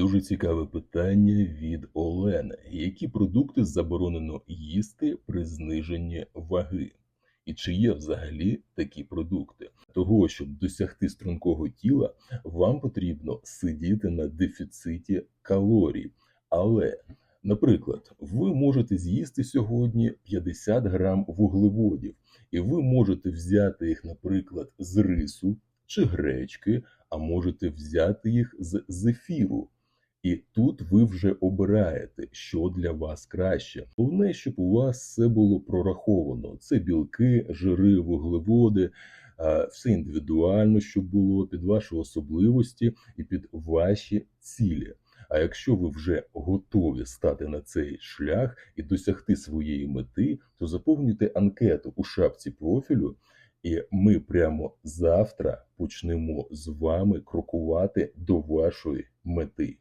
Дуже цікаве питання від Олени. Які продукти заборонено їсти при зниженні ваги? І чи є взагалі такі продукти? Того, щоб досягти стрункого тіла, вам потрібно сидіти на дефіциті калорій. Але, наприклад, ви можете з'їсти сьогодні 50 грам вуглеводів, і ви можете взяти їх, наприклад, з рису чи гречки, а можете взяти їх з зефіру. І тут ви вже обираєте, що для вас краще. Головне, щоб у вас все було прораховано: це білки, жири, вуглеводи, все індивідуально, щоб було під ваші особливості і під ваші цілі. А якщо ви вже готові стати на цей шлях і досягти своєї мети, то заповнюйте анкету у шапці профілю, і ми прямо завтра почнемо з вами крокувати до вашої мети.